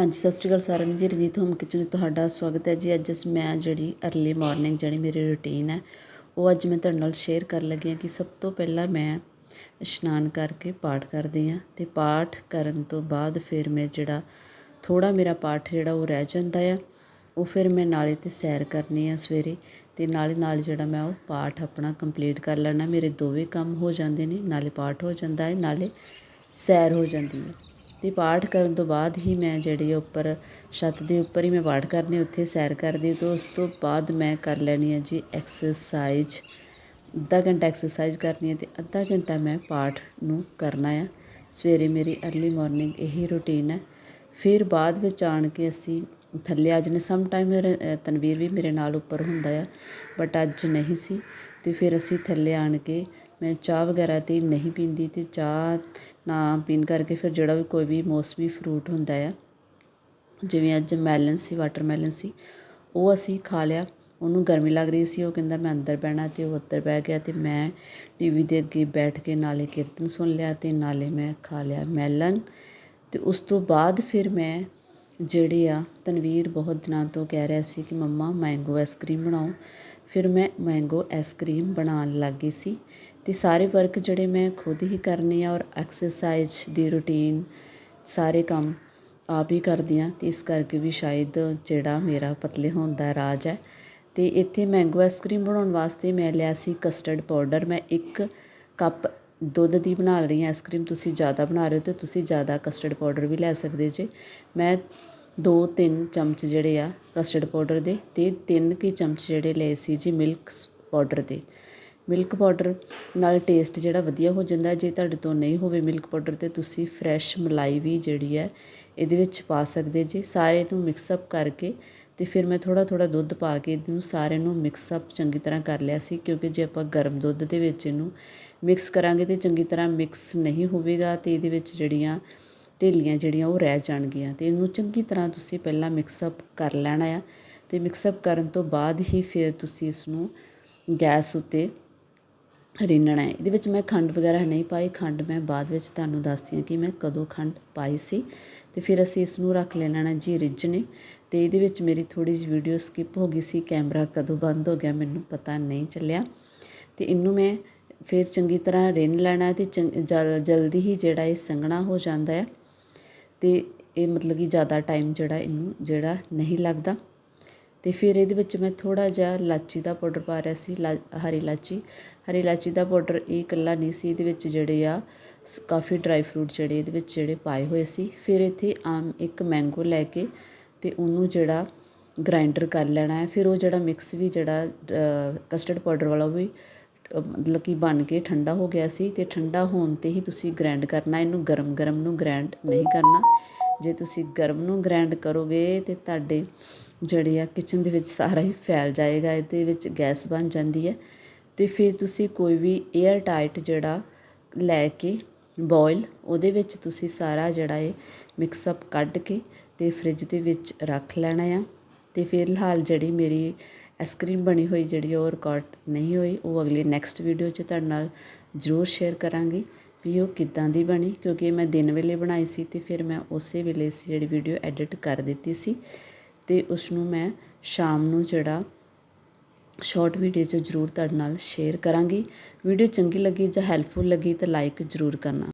ਹਾਂਜੀ, ਸਤਿ ਸ਼੍ਰੀ ਅਕਾਲ ਸਾਰਿਆਂ ਨੂੰ ਜੀ। ਰਜੀਤ ਹੋਮ ਕਿਚਨ ਵਿੱਚ ਤੁਹਾਡਾ ਸਵਾਗਤ ਹੈ ਜੀ। ਅੱਜ ਅਸੀਂ ਮੈਂ ਜਿਹੜੀ ਅਰਲੀ ਮਾਰਨਿੰਗ ਜਿਹੜੀ ਮੇਰੀ ਰੁਟੀਨ ਹੈ, ਉਹ ਅੱਜ ਮੈਂ ਤੁਹਾਡੇ ਨਾਲ ਸ਼ੇਅਰ ਕਰਨ ਲੱਗੀ ਹਾਂ ਕਿ ਸਭ ਤੋਂ ਪਹਿਲਾਂ ਮੈਂ ਇਸ਼ਨਾਨ ਕਰਕੇ ਪਾਠ ਕਰਦੀ ਹਾਂ ਤੇ ਪਾਠ ਕਰਨ ਤੋਂ ਬਾਅਦ ਫਿਰ ਮੈਂ ਜਿਹੜਾ ਥੋੜਾ ਮੇਰਾ ਪਾਠ ਜਿਹੜਾ ਉਹ ਰਹਿ ਜਾਂਦਾ ਆ, ਉਹ ਫਿਰ ਮੈਂ ਨਾਲੇ ਤੇ ਸੈਰ ਕਰਨੀ ਆ ਸਵੇਰੇ ਤੇ ਨਾਲੇ ਨਾਲ ਜਿਹੜਾ ਮੈਂ ਉਹ ਪਾਠ ਆਪਣਾ ਕੰਪਲੀਟ ਕਰ ਲੈਣਾ ਮੇਰੇ ਦੋਵੇਂ ਕੰਮ ਹੋ ਜਾਂਦੇ ਨੇ, ਨਾਲੇ ਪਾਠ ਹੋ ਜਾਂਦਾ ਹੈ, ਨਾਲੇ ਸੈਰ ਹੋ ਜਾਂਦੀ ਹੈ। ਅਤੇ ਪਾਠ ਕਰਨ ਤੋਂ ਬਾਅਦ ਹੀ ਮੈਂ ਜਿਹੜੀ ਉੱਪਰ ਛੱਤ ਦੇ ਉੱਪਰ ਹੀ ਮੈਂ ਪਾਠ ਕਰਨੀ ਉੱਥੇ ਸੈਰ ਕਰਦੀ ਅਤੇ ਉਸ ਤੋਂ ਬਾਅਦ ਮੈਂ ਕਰ ਲੈਣੀ ਹੈ ਜੀ ਐਕਸਰਸਾਈਜ਼ ਅੱਧਾ ਘੰਟਾ ਐਕਸਰਸਾਈਜ਼ ਕਰਨੀ ਹੈ ਅਤੇ ਅੱਧਾ ਘੰਟਾ ਮੈਂ ਪਾਠ ਨੂੰ ਕਰਨਾ ਆ। ਸਵੇਰੇ ਮੇਰੀ ਅਰਲੀ ਮਾਰਨਿੰਗ ਇਹੀ ਰੁਟੀਨ ਹੈ। ਫਿਰ ਬਾਅਦ ਵਿੱਚ ਆਣ ਕੇ ਅਸੀਂ ਥੱਲੇ ਅੱਜ ਨੇ ਸਮ ਟਾਈਮ ਮੇਰੇ ਤਨਵੀਰ ਵੀ ਮੇਰੇ ਨਾਲ ਉੱਪਰ ਹੁੰਦਾ ਆ ਬਟ ਅੱਜ ਨਹੀਂ ਸੀ। ਤੇ ਫਿਰ ਅਸੀਂ ਥੱਲੇ ਆਣ ਕੇ ਮੈਂ ਚਾਹ ਵਗੈਰਾ ਤੇ ਨਹੀਂ ਪੀਂਦੀ ਅਤੇ ਚਾਹ ਨਾ ਪੀਣ ਕਰਕੇ ਫਿਰ ਜਿਹੜਾ ਵੀ ਕੋਈ ਵੀ ਮੌਸਮੀ ਫਰੂਟ ਹੁੰਦਾ ਆ, ਜਿਵੇਂ ਅੱਜ ਮੈਲਨ ਸੀ ਵਾਟਰਮੈਲਨ ਸੀ, ਉਹ ਅਸੀਂ ਖਾ ਲਿਆ। ਉਹਨੂੰ ਗਰਮੀ ਲੱਗ ਰਹੀ ਸੀ, ਉਹ ਕਹਿੰਦਾ ਮੈਂ ਅੰਦਰ ਬਹਿਣਾ ਅਤੇ ਉਹ ਉੱਧਰ ਬਹਿ ਗਿਆ ਅਤੇ ਮੈਂ ਟੀਵੀ ਦੇ ਅੱਗੇ ਬੈਠ ਕੇ ਨਾਲੇ ਕੀਰਤਨ ਸੁਣ ਲਿਆ ਅਤੇ ਨਾਲੇ ਮੈਂ ਖਾ ਲਿਆ ਮੈਲਨ ਅਤੇ ਉਸ ਤੋਂ ਬਾਅਦ ਫਿਰ ਮੈਂ ਜਿਹੜੇ ਆ, ਤਨਵੀਰ ਬਹੁਤ ਦਿਨਾਂ ਤੋਂ ਕਹਿ ਰਿਹਾ ਸੀ ਕਿ ਮੰਮਾ ਮੈਂਗੋ ਆਈਸਕ੍ਰੀਮ ਬਣਾਓ। ਫਿਰ ਮੈਂ ਮੈਂਗੋ ਆਈਸ ਆਈਸਕ੍ਰੀਮ ਬਣਾਉਣ ਲੱਗ ਗਈ ਸੀ ਅਤੇ ਸਾਰੇ ਵਰਕ ਜਿਹੜੇ ਮੈਂ ਖੁਦ ਹੀ ਕਰਨੇ ਆ ਔਰ ਐਕਸਰਸਾਈਜ਼ ਦੀ ਰੂਟੀਨ ਸਾਰੇ ਕੰਮ ਆਪ ਹੀ ਕਰਦੀ ਹਾਂ ਤੇ ਇਸ ਕਰਕੇ ਵੀ ਸ਼ਾਇਦ ਜਿਹੜਾ ਮੇਰਾ ਪਤਲੇ ਹੋਣ ਦਾ ਰਾਜ ਹੈ ਤੇ ਇੱਥੇ ਮੈਂਗੋ ਆਈਸਕ੍ਰੀਮ ਬਣਾਉਣ ਵਾਸਤੇ ਮੈਂ ਲਿਆ ਸੀ ਕਸਟਰਡ ਪਾਊਡਰ ਮੈਂ ਇੱਕ ਕੱਪ ਦੁੱਧ ਦੀ ਬਣਾ ਰਹੀ ਹਾਂ ਆਈਸਕ੍ਰੀਮ ਤੁਸੀਂ ਜ਼ਿਆਦਾ ਬਣਾ ਰਹੇ ਹੋ ਤੇ ਤੁਸੀਂ ਜ਼ਿਆਦਾ ਕਸਟਰਡ ਪਾਊਡਰ ਵੀ ਲੈ ਸਕਦੇ ਜੇ। ਮੈਂ ਦੋ ਤਿੰਨ ਚਮਚ ਜਿਹੜੇ ਆ ਕਸਟਰਡ ਪਾਊਡਰ ਦੇ ਤੇ ਤਿੰਨ ਕੀ ਚਮਚ ਜਿਹੜੇ ਲਏ ਸੀ ਜੀ ਮਿਲਕ ਪਾਊਡਰ ਦੇ। ਮਿਲਕ ਪਾਊਡਰ ਨਾਲ ਟੇਸਟ ਜਿਹੜਾ ਵਧੀਆ ਹੋ ਜਾਂਦਾ, ਜੇ ਤੁਹਾਡੇ ਤੋਂ ਨਹੀਂ ਹੋਵੇ ਮਿਲਕ ਪਾਊਡਰ ਤੇ ਤੁਸੀਂ ਫਰੈਸ਼ ਮਲਾਈ ਵੀ ਜਿਹੜੀ ਹੈ ਇਹਦੇ ਵਿੱਚ ਪਾ ਸਕਦੇ ਜੀ ਸਾਰੇ ਨੂੰ ਮਿਕਸ ਅਪ ਕਰਕੇ ਤੇ ਫਿਰ ਮੈਂ ਥੋੜਾ ਥੋੜਾ ਦੁੱਧ ਪਾ ਕੇ ਇਹਨੂੰ ਸਾਰੇ ਨੂੰ ਮਿਕਸ ਅਪ ਚੰਗੀ ਤਰ੍ਹਾਂ ਕਰ ਲਿਆ ਸੀ, ਕਿਉਂਕਿ ਜੇ ਆਪਾਂ ਗਰਮ ਦੁੱਧ ਦੇ ਵਿੱਚ ਇਹਨੂੰ ਮਿਕਸ ਕਰਾਂਗੇ ਤੇ ਚੰਗੀ ਤਰ੍ਹਾਂ ਮਿਕਸ ਨਹੀਂ ਹੋਵੇਗਾ ਤੇ ਇਹਦੇ ਵਿੱਚ ਜਿਹੜੀਆਂ ਢੇਲੀਆਂ ਜਿਹੜੀਆਂ ਉਹ ਰਹਿ ਜਾਣਗੀਆਂ ਅਤੇ ਇਹਨੂੰ ਚੰਗੀ ਤਰ੍ਹਾਂ ਤੁਸੀਂ ਪਹਿਲਾਂ ਮਿਕਸ ਅਪ ਕਰ ਲੈਣਾ ਆ ਅਤੇ ਮਿਕਸ ਅਪ ਕਰਨ ਤੋਂ ਬਾਅਦ ਹੀ ਫਿਰ ਤੁਸੀਂ ਇਸ ਨੂੰ ਗੈਸ ਉੱਤੇ ਰਿੰਨਣਾ ਹੈ। ਇਹਦੇ ਵਿੱਚ ਮੈਂ ਖੰਡ ਵਗੈਰਾ ਨਹੀਂ ਪਾਈ, ਖੰਡ ਮੈਂ ਬਾਅਦ ਵਿੱਚ ਤੁਹਾਨੂੰ ਦੱਸਦੀ ਹਾਂ ਕਿ ਮੈਂ ਕਦੋਂ ਖੰਡ ਪਾਈ ਸੀ ਤੇ ਫਿਰ ਅਸੀਂ ਇਸ ਨੂੰ ਰੱਖ ਲੈਣਾ ਹੈ ਜੀ ਰਿੱਝਣੇ ਤੇ ਇਹਦੇ ਵਿੱਚ ਮੇਰੀ ਥੋੜੀ ਜਿਹੀ ਵੀਡੀਓ ਸਕਿਪ ਹੋ ਗਈ ਸੀ ਕੈਮਰਾ ਕਦੋਂ ਬੰਦ ਹੋ ਗਿਆ ਮੈਨੂੰ ਪਤਾ ਨਹੀਂ ਚੱਲਿਆ ਤੇ ਇਹਨੂੰ ਮੈਂ ਫਿਰ ਚੰਗੀ ਤਰ੍ਹਾਂ ਰਿੰਨ ਲੈਣਾ ਤੇ ਜਲਦੀ ਹੀ ਜਿਹੜਾ ਇਹ ਸੰਘਣਾ ਹੋ ਜਾਂਦਾ ਹੈ। ਅਤੇ ਇਹ ਮਤਲਬ ਕਿ ਜ਼ਿਆਦਾ ਟਾਈਮ ਜਿਹੜਾ ਇਹਨੂੰ, ਜਿਹੜਾ ਨਹੀਂ ਲੱਗਦਾ। ਅਤੇ ਫਿਰ ਇਹਦੇ ਵਿੱਚ ਮੈਂ ਥੋੜ੍ਹਾ ਜਿਹਾ ਲਾਚੀ ਦਾ ਪਾਊਡਰ ਪਾ ਰਿਹਾ ਸੀ, ਲਾ, ਹਰੀ ਇਲਾਚੀ। ਹਰੀ ਇਲਾਚੀ ਦਾ ਪਾਊਡਰ ਇਹ ਇਕੱਲਾ ਨਹੀਂ ਸੀ, ਇਹਦੇ ਵਿੱਚ ਜਿਹੜੇ ਆ ਕਾਫੀ ਡਰਾਈ ਫਰੂਟ ਜਿਹੜੇ ਇਹਦੇ ਵਿੱਚ ਜਿਹੜੇ ਪਾਏ ਹੋਏ ਸੀ। ਫਿਰ ਇੱਥੇ ਆਮ ਇੱਕ ਮੈਂਗੋ ਲੈ ਕੇ ਅਤੇ ਉਹਨੂੰ ਜਿਹੜਾ ਗ੍ਰਾਈਂਡਰ ਕਰ ਲੈਣਾ ਹੈ। ਫਿਰ ਉਹ ਜਿਹੜਾ ਮਿਕਸ ਵੀ ਜਿਹੜਾ ਕਸਟਰਡ ਪਾਊਡਰ ਵਾਲਾ ਉਹ ਵੀ ਮਤਲਬ ਕਿ ਬਣ ਕੇ ਠੰਡਾ ਹੋ ਗਿਆ ਸੀ ਅਤੇ ਠੰਡਾ ਹੋਣ ਤੇ ਹੀ ਤੁਸੀਂ ਗ੍ਰਾਈਂਡ ਕਰਨਾ, ਇਹਨੂੰ ਗਰਮ ਗਰਮ ਨੂੰ ਗ੍ਰਾਈਂਡ ਨਹੀਂ ਕਰਨਾ। ਜੇ ਤੁਸੀਂ ਗਰਮ ਨੂੰ ਗ੍ਰਾਈਂਡ ਕਰੋਗੇ ਤੇ ਤੁਹਾਡੇ ਜਿਹੜੇ ਆ ਕਿਚਨ ਦੇ ਵਿੱਚ ਸਾਰਾ ਹੀ ਫੈਲ ਜਾਏਗਾ, ਇਹਦੇ ਵਿੱਚ ਗੈਸ ਬਣ ਜਾਂਦੀ ਹੈ। ਤੇ ਫਿਰ ਤੁਸੀਂ ਕੋਈ ਵੀ 에ਅਰ ਟਾਈਟ ਜਿਹੜਾ ਲੈ ਕੇ ਬੋਇਲ ਉਹਦੇ ਵਿੱਚ ਤੁਸੀਂ ਸਾਰਾ ਜਿਹੜਾ ਇਹ ਮਿਕਸ ਅਪ ਕੱਢ ਕੇ ਤੇ ਫ੍ਰਿਜ ਦੇ ਵਿੱਚ ਰੱਖ ਲੈਣਾ ਆ। ਤੇ ਫਿਰ ਫਿਲਹਾਲ ਜਿਹੜੀ ਮੇਰੀ ਆਈਸਕ੍ਰੀਮ ਬਣੀ ਹੋਈ ਜਿਹੜੀ ਉਹ ਰਿਕਾਰਡ ਨਹੀਂ ਹੋਈ, ਉਹ ਅਗਲੀ ਨੈਕਸਟ ਵੀਡੀਓ 'ਚ ਤੁਹਾਡੇ ਨਾਲ ਜ਼ਰੂਰ ਸ਼ੇਅਰ ਕਰਾਂਗੀ ਵੀ ਉਹ ਕਿੱਦਾਂ ਦੀ ਬਣੀ, ਕਿਉਂਕਿ ਮੈਂ ਦਿਨ ਵੇਲੇ ਬਣਾਈ ਸੀ ਤੇ ਫਿਰ ਮੈਂ ਉਸੇ ਵੇਲੇ ਸੀ ਜਿਹੜੀ ਵੀਡੀਓ ਐਡਿਟ ਕਰ ਦਿੱਤੀ ਸੀ ਤੇ ਉਸ ਨੂੰ ਮੈਂ ਸ਼ਾਮ ਨੂੰ ਜਿਹੜਾ ਸ਼ਾਰਟ ਵੀਡੀਓ 'ਚ ਜ਼ਰੂਰ ਤੁਹਾਡੇ ਨਾਲ ਸ਼ੇਅਰ ਕਰਾਂਗੀ। ਵੀਡੀਓ ਚੰਗੀ ਲੱਗੀ ਜਾਂ ਹੈਲਪਫੁਲ ਲੱਗੀ ਤਾਂ ਲਾਈਕ ਜ਼ਰੂਰ ਕਰਨਾ।